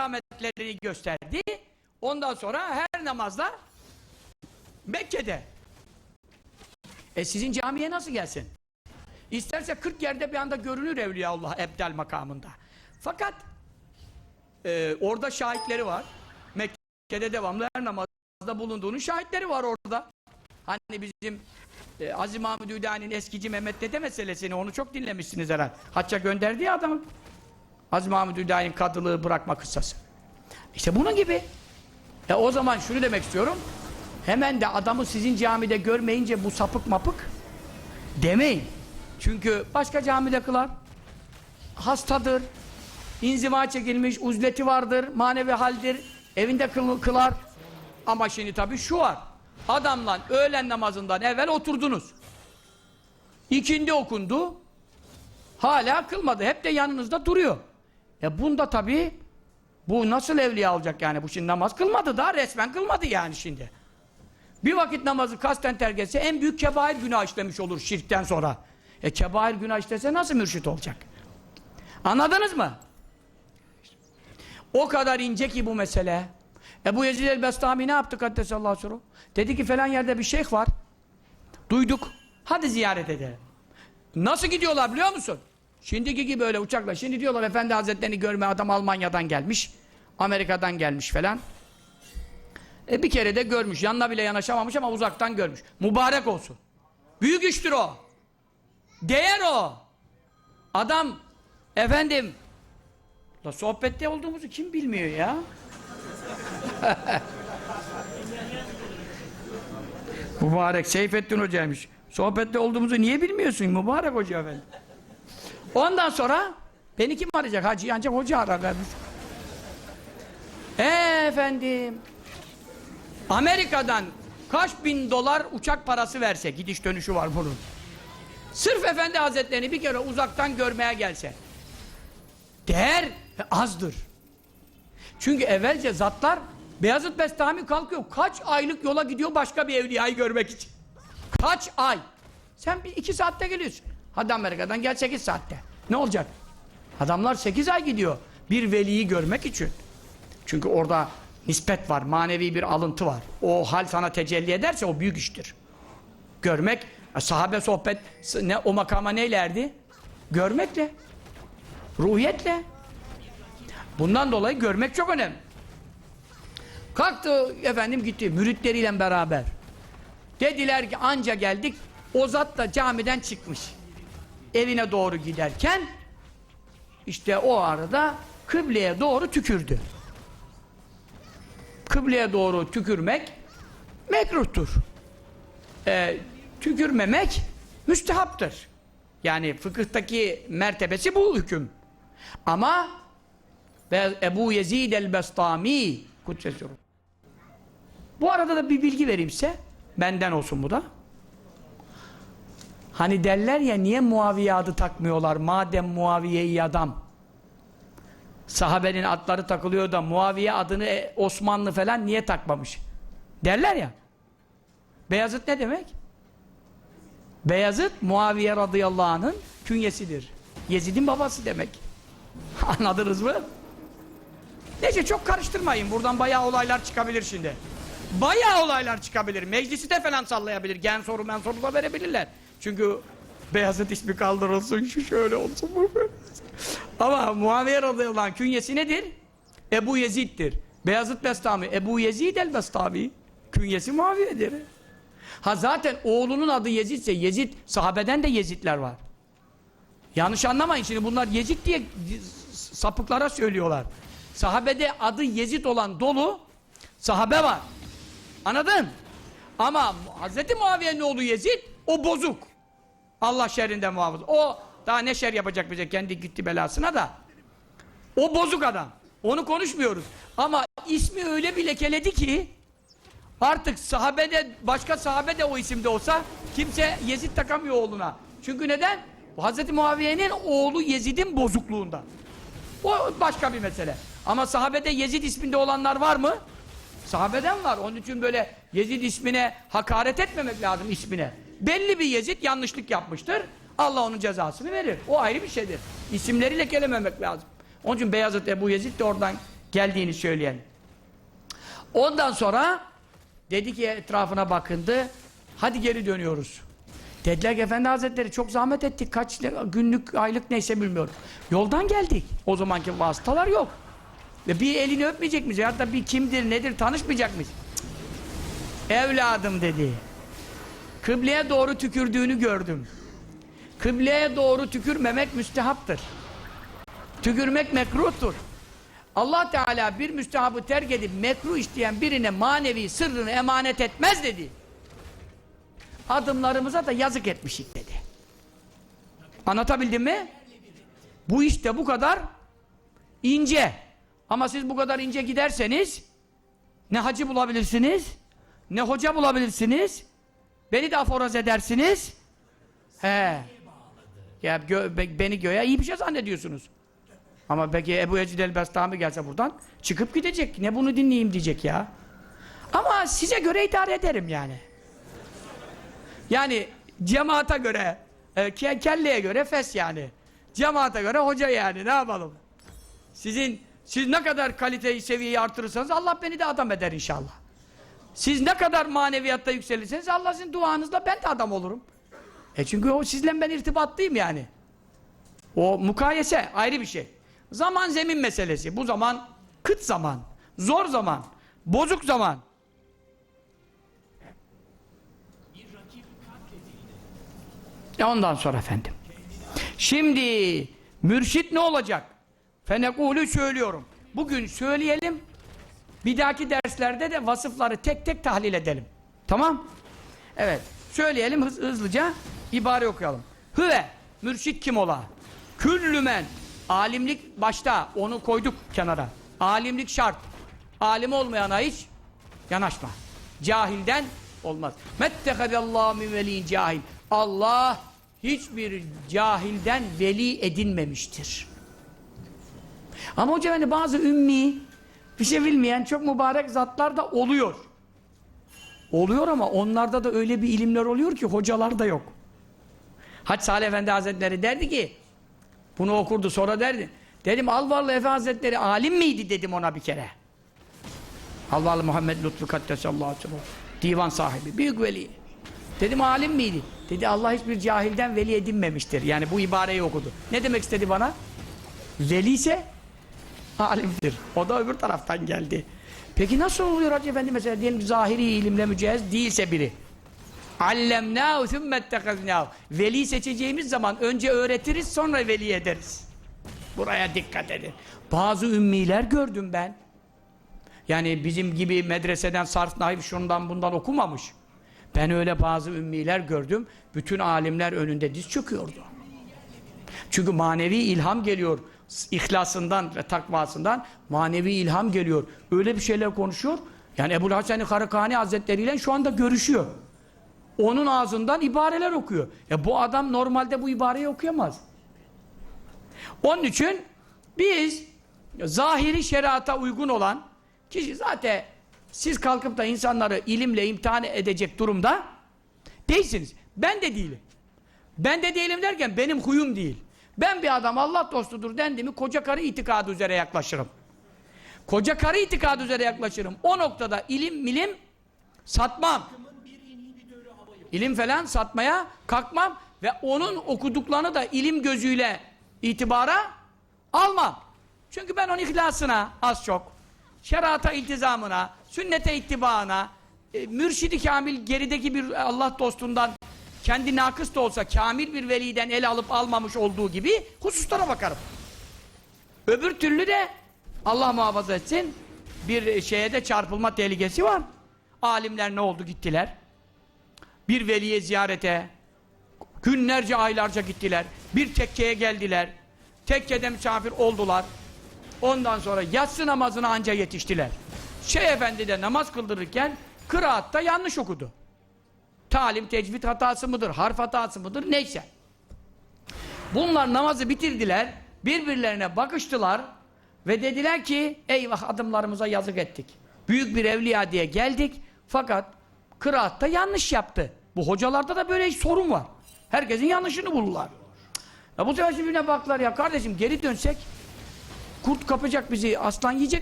kerametlerini gösterdi. Ondan sonra her namazda Mekke'de. E sizin camiye nasıl gelsin? İsterse 40 yerde bir anda görünür Evliyaullah Ebdel makamında. Fakat e, orada şahitleri var. Mekke'de devamlı her namazda bulunduğunun şahitleri var orada. Hani bizim e, Aziz Mahmud Hüdayi'nin eskici Mehmet Dede meselesini onu çok dinlemişsiniz herhalde. Hacca gönderdi ya adamı. Aziz Mahmud Hüdayi'nin kadılığı bırakma kıssası. İşte bunun gibi. E o zaman şunu demek istiyorum. Hemen de adamı sizin camide görmeyince bu sapık mapık demeyin. Çünkü başka camide kılar. Hastadır. inziva çekilmiş, uzleti vardır, manevi haldir. Evinde kıl- kılar. Ama şimdi tabii şu var. Adamla öğlen namazından evvel oturdunuz. İkindi okundu. Hala kılmadı. Hep de yanınızda duruyor. E bunda tabii bu nasıl evliya olacak yani? Bu şimdi namaz kılmadı da resmen kılmadı yani şimdi. Bir vakit namazı kasten terk etse en büyük kebair günah işlemiş olur şirkten sonra. E kebair günah işlese nasıl mürşit olacak? Anladınız mı? O kadar ince ki bu mesele. Ebu Yezid el-Bestami ne yaptı Kaddesallahu aleyhi? Dedi ki falan yerde bir şeyh var. Duyduk. Hadi ziyaret edelim. Nasıl gidiyorlar biliyor musun? Şimdiki gibi öyle uçakla. Şimdi diyorlar Efendi Hazretlerini görme adam Almanya'dan gelmiş. Amerika'dan gelmiş falan. E bir kere de görmüş. Yanına bile yanaşamamış ama uzaktan görmüş. Mübarek olsun. Büyük iştir o. Değer o. Adam efendim La sohbette olduğumuzu kim bilmiyor ya? Mübarek Seyfettin Hoca'ymış. Sohbette olduğumuzu niye bilmiyorsun mübarek hoca efendim? Ondan sonra beni kim arayacak? Hacı ancak hoca arar vermiş. Ee efendim. Amerika'dan kaç bin dolar uçak parası verse, gidiş dönüşü var bunun. Sırf Efendi Hazretlerini bir kere uzaktan görmeye gelse. Değer azdır. Çünkü evvelce zatlar Beyazıt Bestami kalkıyor. Kaç aylık yola gidiyor başka bir evliyayı görmek için. Kaç ay? Sen bir iki saatte geliyorsun. Hadi Amerika'dan gel sekiz saatte. Ne olacak? Adamlar sekiz ay gidiyor. Bir veliyi görmek için. Çünkü orada nispet var, manevi bir alıntı var. O hal sana tecelli ederse o büyük iştir. Görmek, e, sahabe sohbet, ne o makama neylerdi? Görmekle. Ruhiyetle. Bundan dolayı görmek çok önemli. Kalktı efendim gitti müritleriyle beraber. Dediler ki anca geldik. O zat da camiden çıkmış. Evine doğru giderken işte o arada kıbleye doğru tükürdü. Kıbleye doğru tükürmek mekruhtur. Ee, tükürmemek müstehaptır. Yani fıkıhtaki mertebesi bu hüküm. Ama ve Ebu Yezid el-Bestami. Bu arada da bir bilgi vereyim size. Benden olsun bu da. Hani derler ya niye Muaviye adı takmıyorlar? Madem Muaviye iyi adam. Sahabenin adları takılıyor da Muaviye adını e, Osmanlı falan niye takmamış? Derler ya. Beyazıt ne demek? Beyazıt Muaviye radıyallahu anh'ın künyesidir. Yezid'in babası demek. Anladınız mı? Neyse çok karıştırmayın. Buradan bayağı olaylar çıkabilir şimdi. Bayağı olaylar çıkabilir. Meclisi de falan sallayabilir. Gen soru men soru da verebilirler. Çünkü Beyazıt ismi kaldırılsın, şu şöyle olsun, bu. Ama Muaviye radıyallahu anh künyesi nedir? Ebu Yezid'dir. Beyazıt Bestami, Ebu Yezid el Bestami. Künyesi Muaviye'dir. Ha zaten oğlunun adı Yezid ise Yezid, sahabeden de Yezidler var. Yanlış anlamayın şimdi bunlar Yezid diye sapıklara söylüyorlar. Sahabede adı Yezid olan dolu sahabe var. Anladın? Ama Hz. Muaviye'nin oğlu Yezid o bozuk. Allah şerrinden muhafız. O daha ne şer yapacak bize kendi gitti belasına da. O bozuk adam. Onu konuşmuyoruz. Ama ismi öyle bir lekeledi ki artık sahabede başka sahabe de o isimde olsa kimse Yezid takamıyor oğluna. Çünkü neden? Hz. Muaviye'nin oğlu Yezid'in bozukluğunda. O başka bir mesele. Ama sahabede Yezid isminde olanlar var mı? Sahabeden var. Onun için böyle Yezid ismine hakaret etmemek lazım ismine. Belli bir Yezid yanlışlık yapmıştır. Allah onun cezasını verir. O ayrı bir şeydir. İsimleri lekelememek lazım. Onun için Beyazıt Ebu Yezid de oradan Geldiğini söyleyen. Ondan sonra dedi ki etrafına bakındı. Hadi geri dönüyoruz. Dediler ki Efendi Hazretleri çok zahmet ettik. Kaç günlük, aylık neyse bilmiyorum. Yoldan geldik. O zamanki vasıtalar yok. Ve bir elini öpmeyecek miyiz? Da bir kimdir, nedir tanışmayacak mıyız? Evladım dedi. Kıbleye doğru tükürdüğünü gördüm. Kıbleye doğru tükürmemek müstehaptır. Tükürmek mekruhtur. Allah Teala bir müstehabı terk edip mekruh isteyen birine manevi sırrını emanet etmez dedi. Adımlarımıza da yazık etmişik dedi. Anlatabildim mi? Bu işte bu kadar ince. Ama siz bu kadar ince giderseniz ne hacı bulabilirsiniz, ne hoca bulabilirsiniz, beni de aforoz edersiniz. He. Ya gö be- beni göğe iyi bir şey zannediyorsunuz. Ama belki Ebu Yecid el-Bestami gelse buradan çıkıp gidecek. Ne bunu dinleyeyim diyecek ya. Ama size göre idare ederim yani. Yani cemaata göre, e, ke- kelleye göre fes yani. Cemaate göre hoca yani ne yapalım? Sizin siz ne kadar kaliteyi, seviyeyi artırırsanız Allah beni de adam eder inşallah. Siz ne kadar maneviyatta yükselirseniz Allah sizin duanızla ben de adam olurum. E çünkü o sizle ben irtibatlıyım yani. O mukayese ayrı bir şey. Zaman zemin meselesi. Bu zaman kıt zaman, zor zaman, bozuk zaman. E ondan sonra efendim. Şimdi mürşit ne olacak? Fenekulu söylüyorum. Bugün söyleyelim. Bir dahaki derslerde de vasıfları tek tek tahlil edelim. Tamam? Evet. Söyleyelim hız- hızlıca ibare okuyalım. Hüve mürşit kim ola? Küllümen alimlik başta onu koyduk kenara. Alimlik şart. Alim olmayana hiç yanaşma. Cahilden olmaz. Mettehadallahu min veliyin cahil. Allah hiçbir cahilden veli edinmemiştir. Ama hocam hani bazı ümmi bir şey bilmeyen çok mübarek zatlar da oluyor. Oluyor ama onlarda da öyle bir ilimler oluyor ki hocalar da yok. Hac Salih Efendi Hazretleri derdi ki bunu okurdu sonra derdi. Dedim Alvarlı Efe Hazretleri alim miydi dedim ona bir kere. Alvarlı Muhammed Lütfü Kaddesallahu aleyhi. Divan sahibi, büyük veli. Dedim alim miydi? Dedi Allah hiçbir cahilden veli edinmemiştir. Yani bu ibareyi okudu. Ne demek istedi bana? Veli ise alimdir. O da öbür taraftan geldi. Peki nasıl oluyor Hacı Efendi mesela diyelim zahiri ilimle mücehhez değilse biri. Allemnâhu thummettehaznâhu. Veli seçeceğimiz zaman önce öğretiriz sonra veli ederiz. Buraya dikkat edin. Bazı ümmiler gördüm ben. Yani bizim gibi medreseden sarf naif şundan bundan okumamış. Ben öyle bazı ümmiler gördüm. Bütün alimler önünde diz çöküyordu. Çünkü manevi ilham geliyor. İhlasından ve takvasından manevi ilham geliyor. Öyle bir şeyler konuşuyor. Yani Ebu Hasan-ı Karakani Hazretleri ile şu anda görüşüyor. Onun ağzından ibareler okuyor. E bu adam normalde bu ibareyi okuyamaz. Onun için biz zahiri şerata uygun olan kişi zaten siz kalkıp da insanları ilimle imtihan edecek durumda değilsiniz. Ben de değilim. Ben de değilim derken benim huyum değil. Ben bir adam Allah dostudur dendi mi koca karı itikadı üzere yaklaşırım. Koca karı itikadı üzere yaklaşırım. O noktada ilim milim satmam. İlim falan satmaya kalkmam ve onun okuduklarını da ilim gözüyle itibara almam. Çünkü ben onun ihlasına az çok, şerata iltizamına, sünnete ittibaına, e, mürşidi kamil gerideki bir Allah dostundan kendi nakıs da olsa kamil bir veliden el alıp almamış olduğu gibi hususlara bakarım. Öbür türlü de Allah muhafaza etsin bir şeye de çarpılma tehlikesi var. Alimler ne oldu gittiler. Bir veliye ziyarete günlerce aylarca gittiler. Bir tekkeye geldiler. Tekkede misafir oldular. Ondan sonra yatsı namazına anca yetiştiler. Şeyh Efendi de namaz kıldırırken kıraatta yanlış okudu. Talim, tecvid hatası mıdır, harf hatası mıdır neyse. Bunlar namazı bitirdiler, birbirlerine bakıştılar ve dediler ki eyvah adımlarımıza yazık ettik. Büyük bir evliya diye geldik fakat kıraatta yanlış yaptı. Bu hocalarda da böyle sorun var. Herkesin yanlışını bulurlar. Ya bu sefer birbirine baktılar ya kardeşim geri dönsek kurt kapacak bizi, aslan yiyecek